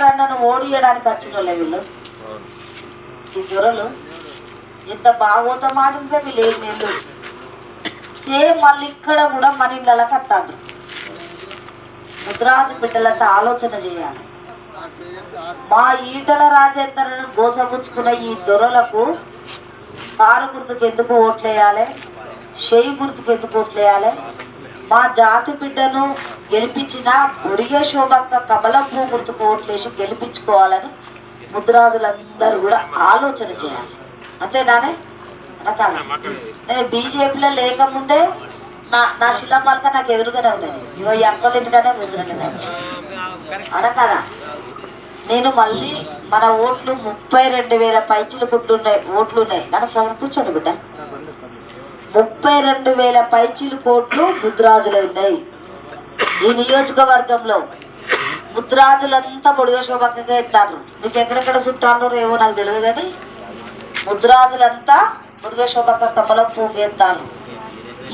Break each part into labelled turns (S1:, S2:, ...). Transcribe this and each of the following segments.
S1: గారు అన్నను ఓడియడానికి వచ్చిన వాళ్ళే. వీళ్ళు ఈ దొరలు ఇంత బాగోత మాటింటే వీళ్ళు ఏం నీళ్ళు సేమ్ మళ్ళీ ఇక్కడ కూడా మన ఇళ్ళ కట్టాలి ముద్రాజు బిడ్డలంతా ఆలోచన చేయాలి. మా ఈటల రాజేంద్రను గోసపుచ్చుకున్న ఈ దొరలకు కారు గుర్తుకు ఎందుకు ఓట్లేయాలి? చేయి గుర్తుకు ఎందుకు ఓట్లేయాలి? మా జాతి బిడ్డను గెలిపించిన ఒడిగే శోభక్క కమలం పూ గుర్తుకు ఓట్లేసి గెలిపించుకోవాలని ముద్రాజులందరూ కూడా ఆలోచన చేయాలి. అంతేనానే? అనకాల నేను బీజేపీలో లేకముందే నా నా శిలమ్మలక నాకు ఎదురుగానే ఉన్నది. ఇగో ఈ అక్కల ఇంటిగానే నచ్చి అనకదా నేను మళ్ళీ మన ఓట్లు ముప్పై రెండు వేల పైచిలు గుడ్లు ఉన్నాయి ఓట్లు ఉన్నాయి నన్ను శ్రవణ కూర్చోండి బిడ్డ. ముప్పై రెండు వేల పైచీలు కోట్లు ముద్రాజులు ఉన్నాయి. ఈ నియోజకవర్గంలో ముద్రాజులంతా పొడిగా శోభక్కగా ఎత్తారు. నీకు ఎక్కడెక్కడ చుట్టాలు ఏవో నాకు తెలియదు కానీ ముద్రాజులంతా పొడిగా శోభక్క కమలం పువ్వు ఎత్తారు.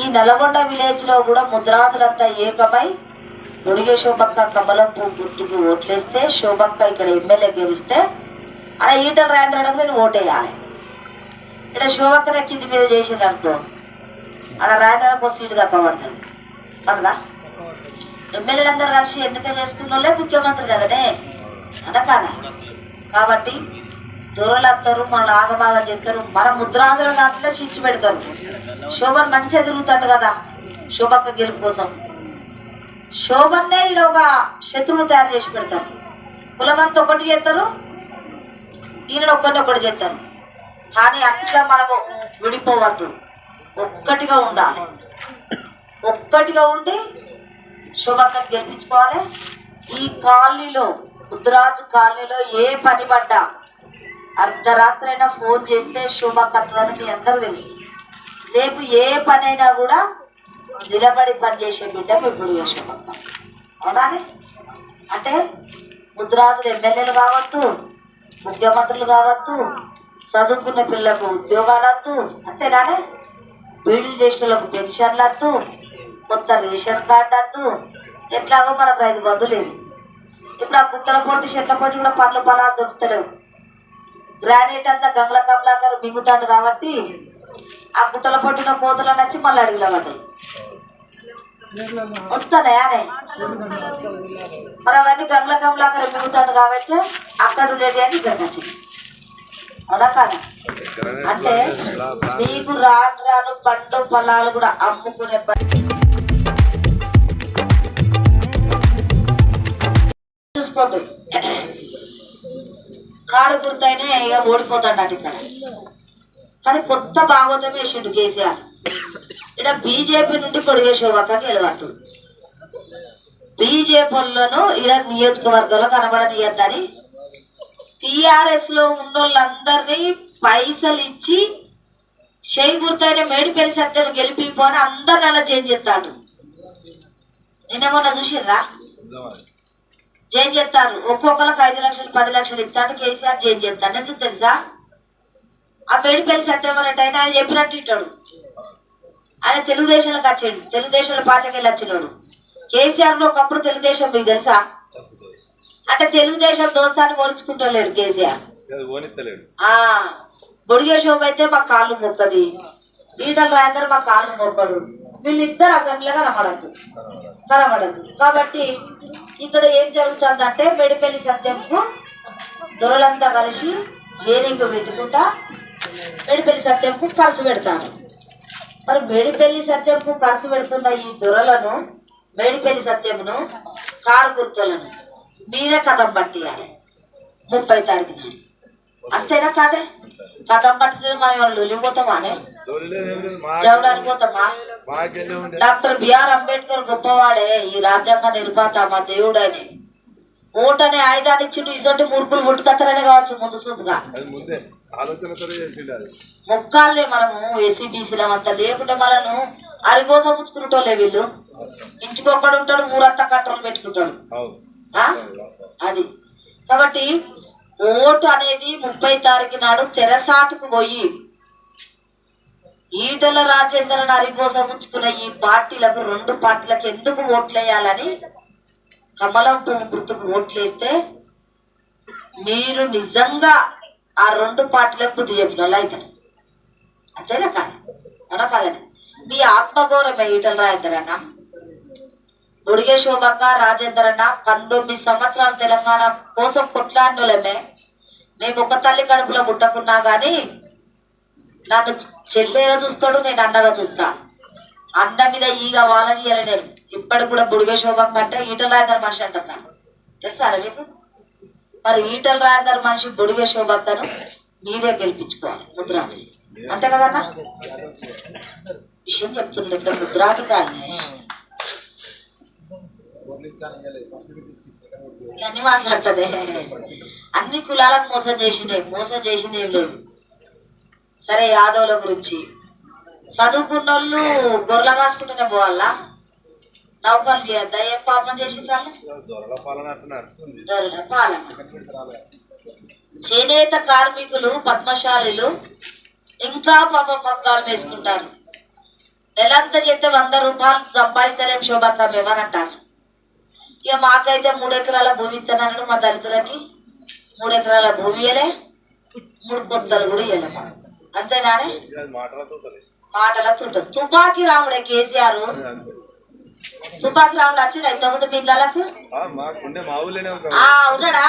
S1: ఈ నల్గొండ విలేజ్లో కూడా ముద్రాజులంతా ఏకమై మునిగే శోభక్క కమలం గుర్తుకు ఓట్లేస్తే శోభక్క ఇక్కడ ఎమ్మెల్యే గెలిస్తే అలా ఈటల రాయంద్రానికి నేను ఓటేయాలి. ఇక్కడ శోభక్కనే కింది మీద చేసింది అనుకో. అక్కడ రాయంద్రానికి ఒక సీటు తక్కువ పడుతుంది పడదా? ఎమ్మెల్యేలందరూ కలిసి ఎన్నిక చేసుకున్న వాళ్ళే ముఖ్యమంత్రి కదనే? అన కాదా? కాబట్టి దొరలందరూ మన ఆగబాగా చెప్తారు మన ముద్రాజుల దాంట్లో చిచ్చు పెడతారు. శోభన్ మంచిగా తిరుగుతాడు కదా శోభక్క గెలుపు కోసం. శోభన్నే ఈడ ఒక శత్రువును తయారు చేసి పెడతారు. కులమంతా ఒకటి చేస్తారు ఈయన ఒక్కరిని ఒకటి చేస్తారు. కానీ అట్లా మనము విడిపోవద్దు. ఒక్కటిగా ఉండాలి. ఒక్కటిగా ఉండి శుభకర్ గెలిపించుకోవాలి. ఈ కాలనీలో ఉత్తరాజు కాలనీలో ఏ పని పడ్డా అర్ధరాత్రి అయినా ఫోన్ చేస్తే శోభక్క మీ అందరూ తెలుసు. రేపు ఏ పని అయినా కూడా నిలబడి పని చేసే బిడ్డ ఇప్పుడు శోభక్క అవునానే అంటే ముద్రాజులు ఎమ్మెల్యేలు కావద్దు ముఖ్యమంత్రులు కావద్దు చదువుకున్న పిల్లలకు ఉద్యోగాలు వద్దు అంతేనానే బీడీలు చేసిన పెన్షన్లు వద్దు కొత్త రేషన్ కార్డు వద్దు ఎట్లాగో మనకు ఐదు మందు లేదు. ఇప్పుడు ఆ గుట్టల పొట్టి చెట్ల పొట్టి కూడా పండ్లు పొలాలు దొరుకుతలేవు. గ్రానైట్ అంతా గంగల కమలాకర్ మింగుతాడు కాబట్టి ఆ గుట్టల పొట్టిన కోతలు నచ్చి మళ్ళీ అడుగులో పడ్డాయి వస్తానే మరి అవన్నీ గంగల కమలాకర్ మింగుతాడు కాబట్టి అక్కడ ఉండేటి అని ఇక్కడికి వచ్చింది అవునా కాదు అంటే మీకు రాను రాను పండు పొలాలు కూడా అమ్ముకునే పని చూసుకోండి. కారు గుర్తయినే ఇక ఓడిపోతాడట ఇక్కడ. కానీ కొత్త భాగవతం వేసిండు కేసీఆర్. ఇక్కడ బీజేపీ నుండి పొడిగే శోభక్క గెలవట్టు. బీజేపీలను ఇక్కడ నియోజకవర్గంలో కనబడనియద్దని టిఆర్ఎస్లో ఉన్నోళ్ళందరినీ పైసలు ఇచ్చి చేయి గుర్తైన మేడిపల్లి సత్యం గెలిపిపోని అందరిని అలా చేంజ్ చేస్తాడు. నేనేమన్నా చూసిర్రా? జైన్ చేస్తారు ఒక్కొక్కరికి ఐదు లక్షలు పది లక్షలు ఇస్తాడు కేసీఆర్ జైన్ చేస్తాడు. ఎందుకు తెలుసా? ఆ మేడిపల్లి సత్యవరట ఆయన ఆయన చెప్పినట్టు ఇట్టాడు ఆయన తెలుగుదేశంలోకి వచ్చాడు. తెలుగుదేశంలో పార్టీకి వెళ్ళి వచ్చినాడు. కేసీఆర్ ఒకప్పుడు తెలుగుదేశం మీకు తెలుసా? అంటే తెలుగుదేశం దోస్తాన్ని పోల్చుకుంటలేడు కేసీఆర్. బొడిగే శోభ అయితే మా కాళ్ళు మొక్కది. ఈటల రాయందరూ మా కాళ్ళు మొక్కడు. వీళ్ళిద్దరు అసెంబ్లీగా కనబడద్దు. కనబడద్దు. కాబట్టి ఇక్కడ ఏం జరుగుతుందంటే మెడిపల్లి సత్యంకు దొరలంతా కలిసి జేనింగ్ పెట్టుకుంటా మెడిపల్లి సత్యంకు ఖర్చు పెడతారు. మరి మేడిపల్లి సత్యంకు ఖర్చు పెడుతున్న ఈ దొరలను మేడిపల్లి సత్యమును కారు గుర్తులను మీరే కథం పట్టియాలి. ముప్పై తారీఖు నాడు. అంతేనా కాదే? కథం పట్టించడం మనం ఎవరు లొలిపోతామా అనే? చదవడానికి పోతామా? డాక్టర్ బిఆర్ అంబేద్కర్ గొప్పవాడే ఈ రాజ్యాంగ నిర్మాత మా దేవుడని. ఓటు ఆయుధాన్ని ఇచ్చిండు ఇసొంటి మురుకులు పుట్టుకత్తరనే కావచ్చు ముందు చూపుగా.
S2: అది
S1: మనము ఎస్సీ బీసీలం అంతా లేకుంటే మనను అరిగోస పుచ్చుకునేటోళ్ళే వీళ్ళు. ఇంటికొక్కడు ఉంటాడు ఊరంతా కంట్రోల్ పెట్టుకుంటాడు. అది. కాబట్టి ఓటు అనేది ముప్పై తారీఖు నాడు తెరసాటుకు పోయి ఈటల రాజేంద్రని అరిగోసం ఉంచుకున్న ఈ పార్టీలకు రెండు పార్టీలకు ఎందుకు ఓట్లేయాలని కమలం పువ్వు గుర్తుకు ఓట్లేస్తే మీరు నిజంగా ఆ రెండు పార్టీలకు బుద్ధి చెప్పిన వాళ్ళు అవుతారు. అంతేనా కాదు? అవునా కాదండి? మీ ఆత్మగౌరవమే ఈటల రాజేంద్ర అన్న బుడిగే శోభక్క రాజేందర్ అన్న పంతొమ్మిది సంవత్సరాలు తెలంగాణ కోసం కొట్లాడినోళ్ళమే మేము ఒక తల్లి కడుపులో పుట్టకున్నా కానీ నన్ను చెల్లెగా చూస్తాడు నేను అన్నగా చూస్తా. అన్న మీద ఈగ వాళ్ళని ఇయ్యాలి నేను. ఇప్పటికి కూడా బుడిగే శోభక్క అంటే ఈటల రాజేందర్ మనిషి అంటున్నాను తెలుసా మీకు? మరి ఈటల రాజేందర్ మనిషి బుడిగే శోభక్కను మీరే గెలిపించుకోవాలి ముద్రాజు అంతే కదన్నా? విషయం చెప్తుండే ఇక్కడ ముద్రాజు కానీ ఇవన్నీ మాట్లాడుతుంది. అన్ని కులాలకు మోసం చేసిండే మోసం చేసింది ఏం లేదు. సరే యాదవుల గురించి. చదువుకున్న వాళ్ళు గొర్రెల కాసుకుంటూనే పోవాలా? నౌకర్లు చేయొద్దా? ఏం పాపం వాళ్ళు?
S2: దొరల పాలన
S1: చేనేత కార్మికులు పద్మశాలీలు ఇంకా పాపం పగ్గాలు వేసుకుంటారు. నెలంతా చేస్తే వంద రూపాయలు సంపాదిస్తలేం శోభక్క మేమని అంటారు ఇక మాకైతే మూడు ఎకరాల భూమి ఇస్తున్నాడు మా దళితులకి మూడు ఎకరాల భూమి ఇయ్యలే మూడు కొత్తలు కూడా ఇయ్యలే మాకు.
S2: ఉంటుంది.
S1: మాటల తుంటారు తుపాకీ రాముడే కేసీఆర్. తుపాకీ రాముడు వచ్చిండు ఇంతకుముందు మీ ఇళ్ళకు?
S2: ఆ
S1: ఉన్నాడా.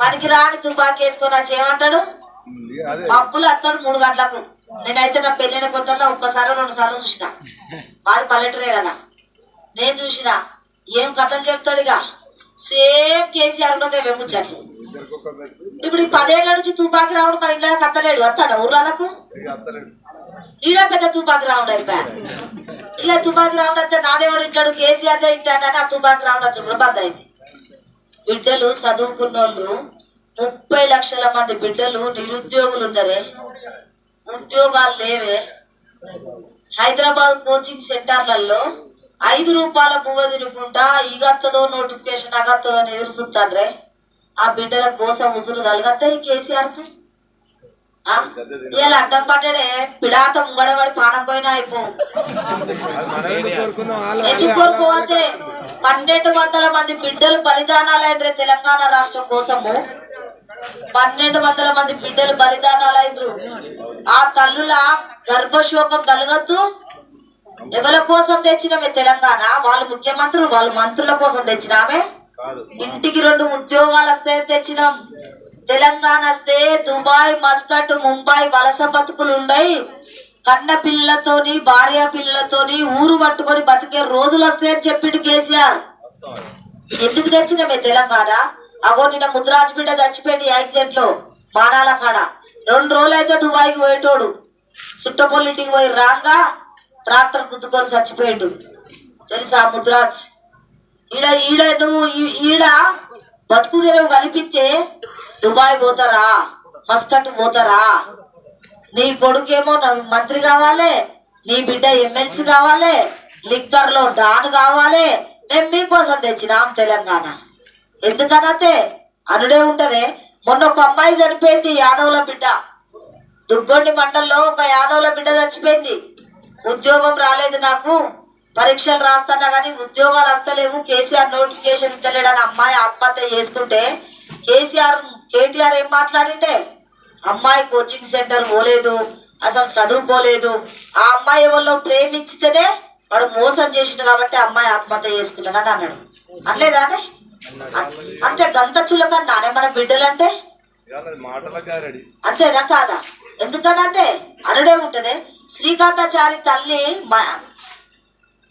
S1: పనికి రాని తుపాకీ వేసుకొని వచ్చి ఏమంటాడు? మబ్బులు వస్తాడు మూడు గంటలకు. నేనైతే నా పెళ్ళిన కొత్తలో ఒక్కసారి రెండు సార్లు చూసిన. మాది పల్లెటూరే కదా. నేను చూసిన. ఏం కథలు చెప్తాడు ఇక సేమ్ కేసీఆర్ కూడా వెమ్ముచ్చట్లు ఇప్పుడు ఈ పదేళ్ళ నుంచి తుపాకి రావడం మన ఇంట్లో కత్తలేడు వస్తాడా ఊర్లకు ఈడ పెద్ద తుపాకి రావడం అయిపోయా? ఇక తుపాకి రావడం అయితే నాదేవాడు ఇంటాడు కేసీఆర్ దే ఇంటాడని ఆ తుపాకి రావడం వచ్చినప్పుడు బంద్ అయింది బిడ్డలు చదువుకున్నోళ్ళు ముప్పై లక్షల మంది బిడ్డలు నిరుద్యోగులు ఉండరే ఉద్యోగాలు లేవే. హైదరాబాద్ కోచింగ్ సెంటర్లలో ఐదు రూపాయల పువ్వ తినుకుంటా ఈగత్తదో నోటిఫికేషన్ అగత్తదో అని ఎదురు చూస్తాడ్రే ఆ బిడ్డల కోసం ఉసురు తలగత్తాయి కేసీఆర్కు? ఇలా అడ్డం పడ్డాడే పిడాత ముంగడబడి పానం పోయినా అయిపో.
S2: ఎందుకు
S1: కోరుకోవద్దే? పన్నెండు వందల మంది బిడ్డలు బలిదానాలైనరే తెలంగాణ రాష్ట్రం కోసము. పన్నెండు వందల మంది బిడ్డలు బలిదానాలైనరు ఆ తల్లుల గర్భశోకం తలగద్దు ఎవరి కోసం తెచ్చినమే తెలంగాణ? వాళ్ళు ముఖ్యమంత్రులు వాళ్ళ మంత్రుల కోసం తెచ్చినామే? ఇంటికి రెండు ఉద్యోగాలు వస్తే తెచ్చినాం. తెలంగాణ వస్తే దుబాయ్ మస్కట్ ముంబై వలస బతుకులు ఉండయి. కన్న పిల్లలతోని భార్య పిల్లలతోని ఊరు పట్టుకొని బతికే రోజులు వస్తాయని చెప్పిండు కేసీఆర్. ఎందుకు తెచ్చినమే తెలంగాణ? అగో నిన్న ముద్రాజ్ బిడ్డ చచ్చిపోయింది యాక్సిడెంట్లో మానాల కాడ రెండు రోజులు అయితే దుబాయ్కి పోయేటోడు. చుట్టపొల్లింటికి పోయి రాగా ట్రాక్టర్ గుద్దుకొని చచ్చిపోయాడు. తెలుసా ముద్రాజ్? ఈడ ఈడ నువ్వు ఈ- ఈడ బతుకు తెరవు కలిపితే దుబాయ్ పోతారా? మస్కట్ పోతారా? నీ కొడుకేమో మంత్రి కావాలి నీ బిడ్డ ఎమ్మెల్సీ కావాలి లిక్కర్లో డాన్ కావాలి మేము మీకోసం తెచ్చినాం తెలంగాణ. ఎందుకనతే అనుడే ఉంటుంది మొన్న ఒక అమ్మాయి చనిపోయింది యాదవుల బిడ్డ. దుగ్గొండి మండల్లో ఒక యాదవుల బిడ్డ చచ్చిపోయింది. ఉద్యోగం రాలేదు నాకు. పరీక్షలు రాస్తానా కానీ ఉద్యోగాలు వస్తలేవు. కేసీఆర్ నోటిఫికేషన్ ఇద్దలేడని అమ్మాయి ఆత్మహత్య చేసుకుంటే కేసీఆర్ కేటీఆర్ ఏం మాట్లాడిండే? అమ్మాయి కోచింగ్ సెంటర్ పోలేదు అసలు చదువుకోలేదు. ఆ అమ్మాయి ఎవరిలో ప్రేమించితేనే వాడు మోసం చేసిండు కాబట్టి అమ్మాయి ఆత్మహత్య చేసుకున్నదని అన్నాడు. అనలేదానే అంటే గంత చులకన్నానే మన బిడ్డలంటే? అంతేనా కాదా ఎందుకనంటే అనుడే ఉంటదే శ్రీకాంతాచారి తల్లి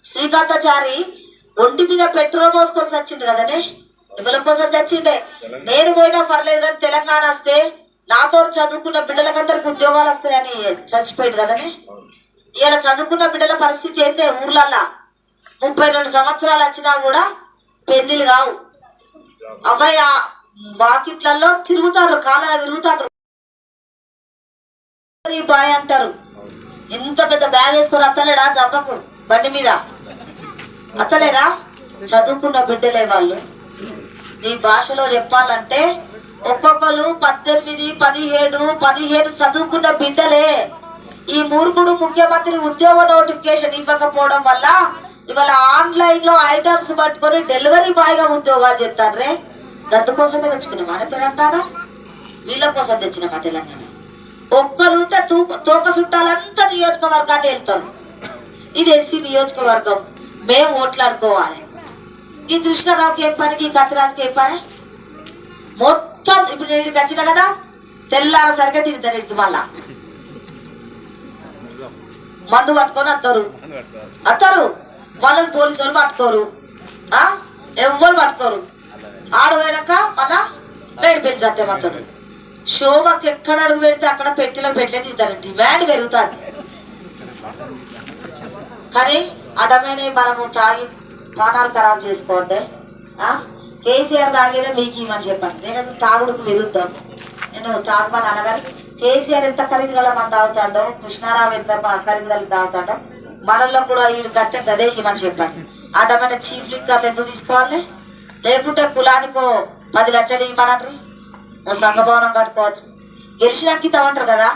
S1: శ్రీకాంతాచారి ఒంటి మీద పెట్రోల్ పోసుకొని చచ్చిండు కదనే ఎవరి కోసం చచ్చిండే. నేను పోయినా పర్లేదు కానీ తెలంగాణ వస్తే నాతో చదువుకున్న బిడ్డలకందరికి ఉద్యోగాలు వస్తాయని చచ్చిపోయిండు కదనే ఇలా చదువుకున్న బిడ్డల పరిస్థితి అయితే ఊర్లల్లా? ముప్పై రెండు సంవత్సరాలు వచ్చినా కూడా పెళ్ళిలు కావు. అబ్బాయి ఆ వాకిట్లలో తిరుగుతారు కాళ్ళలో తిరుగుతారు. బాయ్ అంటారు. ఎంత పెద్ద బ్యాగ్ వేసుకొని అత్తలేడా చెప్పకు బండి మీద? అత్తలేరా? చదువుకున్న బిడ్డలే వాళ్ళు. మీ భాషలో చెప్పాలంటే ఒక్కొక్కరు పద్దెనిమిది పదిహేడు పదిహేను చదువుకున్న బిడ్డలే. ఈ మూర్ఖుడు ముఖ్యమంత్రి ఉద్యోగ నోటిఫికేషన్ ఇవ్వకపోవడం వల్ల ఇవాళ ఆన్లైన్లో ఐటమ్స్ పట్టుకొని డెలివరీ బాయ్గా ఉద్యోగాలు చెప్తారు రే గద్ద కోసమే తెచ్చుకున్నాం. మన తెలంగాణ వీళ్ళ కోసం తెచ్చిన మా తెలంగాణ. ఒక్కరుంటే తూక తోక చుట్టాలంతా నియోజకవర్గాన్ని వెళ్తారు ఇది ఎస్సీ నియోజకవర్గం. మేము ఓట్లాడుకోవాలి. ఈ కృష్ణారావుకి ఏం పని ఈ కత్తిరాజుకి ఏం పని? మొత్తం ఇప్పుడు నేను వచ్చిన కదా తెల్లారసరిగా దిగుతారు ఇంటికి మళ్ళా. మందు పట్టుకొని వస్తారు. వస్తారు. వాళ్ళని పోలీసు వాళ్ళు పట్టుకోరు. ఆ? ఎవ్వరు పట్టుకోరు? ఆడు పోయినాక మళ్ళా వేడి పెళ్ళి సత్యం శోభకి ఎక్కడ అడుగు పెడితే అక్కడ పెట్టిలో పెట్టలే దిగుతారు డిమాండ్ పెరుగుతుంది. కానీ అడమైన మనము తాగి ప్రాణాలు ఖరాబ్ చేసుకోవద్దే. కేసీఆర్ తాగేదే మీకు ఇవ్వని చెప్పాను. నేను తాగుడుకు విరుద్ధం. నేను తాగమని అనగాని కేసీఆర్ ఎంత ఖరీదు గల మన తాగుతాడో కృష్ణారావు ఎంత ఖరీదు గల తాగుతాడో మనల్లో కూడా వీడు కత్తే గదే ఇవ్వమని చెప్పాను. అటమైన చీఫ్ లిక్కర్లు ఎందుకు తీసుకోవాలి? లేకుంటే కులానికో పది లక్షలు ఇవ్వమనండి ఓ సంఘభవనం కట్టుకోవచ్చు. గెలిచినాక ఇస్తామంటారు కదా?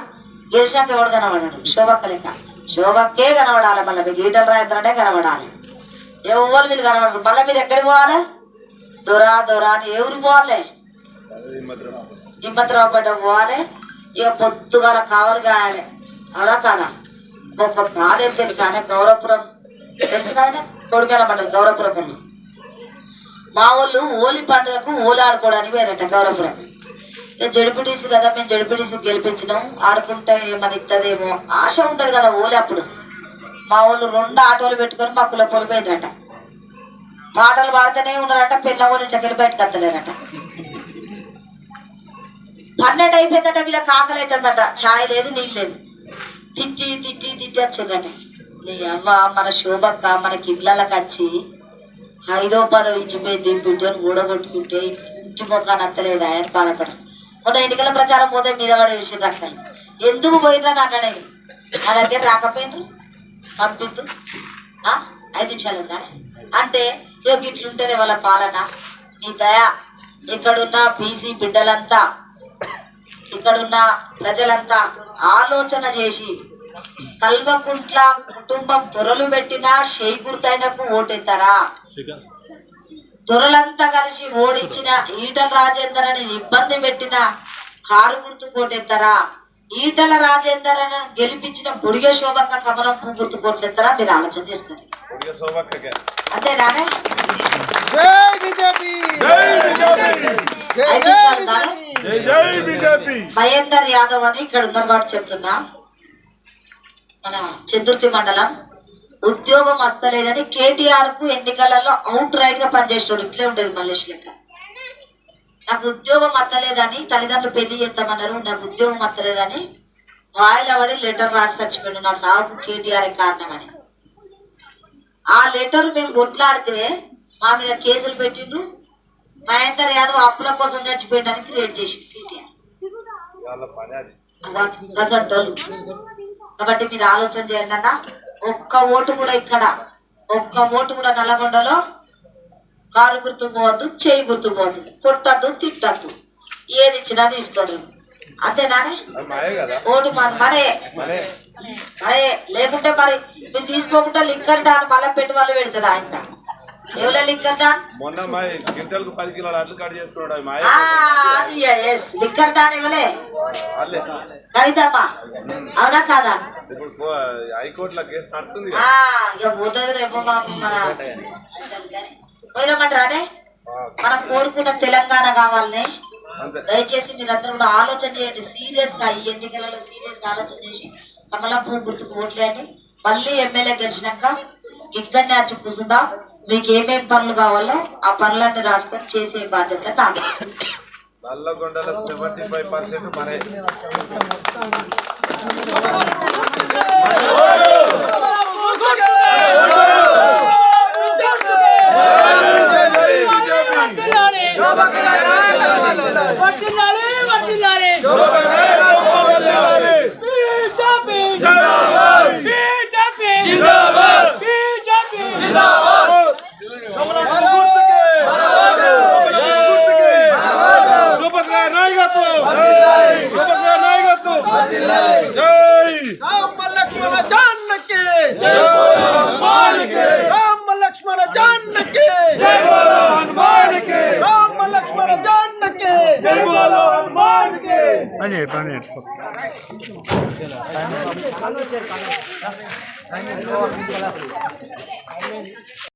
S1: గెలిచినాక ఎవడు కనబడాడు? శోభక్క లెక్క. శోభక్కే కనబడాలి మళ్ళీ. మీకు ఈటలు రాయంత్రనే కనబడాలి. ఎవరు మీరు కనబడరు? మళ్ళీ మీరు ఎక్కడికి పోవాలి? దొరా దొరా అని ఎవరు పోవాలి?
S2: అది మాత్రం
S1: హిమ్మతిరావు పడ్డ పోవాలి. ఇక పొద్దుగాల కావాలి కాయాలి. అవునా కాదా? ఒక బాధ ఏం తెలుసా? అనే గౌరవపురం. తెలుసు కదా కొడిమేల మండలి గౌరవపురం వాళ్ళు. మా వాళ్ళు హోలీ పండుగకు హోలీ ఆడుకోవడానికి వేరట గౌరవపురం. ఇక జడిపిటీసి కదా మేము జడిపిటీసి గెలిపించినాం. ఆడుకుంటే ఏమని ఇస్తుందేమో ఆశ ఉంటుంది కదా హోలీ అప్పుడు. మా వాళ్ళు రెండు ఆటోలు పెట్టుకొని మా కుల పొలి పోయినట పాటలు పాడుతూనే ఉన్నారట పిల్ల వాళ్ళు ఇంటికి బయటకు వస్తలేరట. పన్నెండు అయిపోయిందట వీళ్ళకి ఆకలి అవుతుందట ఛాయ్ లేదు నీళ్ళు లేదు. తిట్టి తిట్టి తిట్టి వచ్చిందట. నీ అమ్మ మన శోభక్క మనకి ఇళ్ళకి వచ్చి ఐదో పదో ఇచ్చిపోయింది బిడ్డను ఊడగొట్టుకుంటే ఇంటి మొక్కని అత్తలేదు ఆయన బాధపడ మొన్న ఎన్నికల ప్రచారం పోతే మీద పడే విషయం రక్కలు ఎందుకు పోయినా అన్నాడే నా దగ్గర రాకపోయినరు పంపిద్దు. ఐదు నిమిషాలు ఉందా? అంటే ఇగో ఇట్లుంటుంది వాళ్ళ పాలన. మీ దయ. ఇక్కడున్న బీసీ బిడ్డలంతా ఇక్కడున్న ప్రజలంతా ఆలోచన చేసి కల్వకుంట్ల కుటుంబం దొరలు పెట్టిన షేయి గుర్తైనకు ఓటెత్తారా? దొరలంతా కలిసి ఓడించిన ఈటల రాజేందర్ అని ఇబ్బంది పెట్టిన కారు గుర్తు కోటెత్తారా ఈటల రాజేందర్ అని గెలిపించిన బుడిగ శోభక్క కమలం పువ్వు గుర్తు కోట్లెత్తారా మీరు ఆలోచన చేసుకోండి. అంతేనానే
S3: బీజేపీ!
S1: మహేందర్ యాదవ్ అని ఇక్కడ ఉన్నారు కాబట్టి చెప్తున్నా. మన చతుర్థి మండలం. ఉద్యోగం వస్తలేదని కేటీఆర్కు ఎన్నికలలో అవుట్ రైట్గా పనిచేసేవాడు ఇట్లే ఉండేది మల్లేష్ లెక్క. నాకు ఉద్యోగం వస్తలేదని తల్లిదండ్రులు పెళ్ళి చేద్దామన్నారు. నాకు ఉద్యోగం వస్తలేదని వాయిల పడి లెటర్ రాసి చచ్చిపోయాడు. నా సాగుకు కేటీఆర్ కారణమని. ఆ లెటర్ మేము కొట్లాడితే మా మీద కేసులు పెట్టిండ్రు. మహేందర్ యాదవ్ అప్పుల కోసం చచ్చిపోయడానికి క్రియేట్ చేసి కేటీఆర్. గసంటోళ్ళు కాబట్టి మీరు ఆలోచన చేయండి అన్న. ఒక్క ఓటు కూడా ఇక్కడ ఒక్క ఓటు కూడా నల్లగొండలో కారు గుర్తు పోవద్దు చేయి గుర్తు పోవద్దు కొట్టద్దు తిట్టద్దు. ఏది ఇచ్చినా తీసుకోరు అంతేనానే ఓటు మన. మరే లేకుంటే మరి మీరు తీసుకోకుండా లిక్కర్ డాన్ మళ్ళీ పెట్టి వాళ్ళు పెడుతుంది ఆయన? ఎవరో లిక్కర్ డాన్?
S2: మొన్న మా క్వింటల్కు పది కిలోల అడ్లు కట్ చేసుకున్నాడు అవి మాయే
S1: ఎస్ లిక్కర్ డాన్ ఇవ్వలే కవితమ్మ అవునా కాదా?
S2: ఇప్పుడు పో- హైకోర్టులో కేసు నడుతుంది
S1: ఆ, ఇక పోతుంది రేపు మన పోయినామంటారానే మనం కోరుకున్న తెలంగాణ కావాలని. దయచేసి మీరందరూ కూడా ఆలోచన చేయండి సీరియస్గా ఈ ఎన్నికలలో సీరియస్గా ఆలోచన చేసి కమలం పువ్వు గుర్తుకు ఓట్లేయండి. మళ్ళీ ఎమ్మెల్యే గెలిచినాక ఇక్కడనే వచ్చి కూర్చుందాం మీకు ఏమేం పనులు కావాలో ఆ పనులన్నీ రాసుకొని చేసే బాధ్యత నాది.
S2: నల్లగొండలో సెవెంటీ ఫైవ్ పర్సెంట్ మనే
S3: చేయండి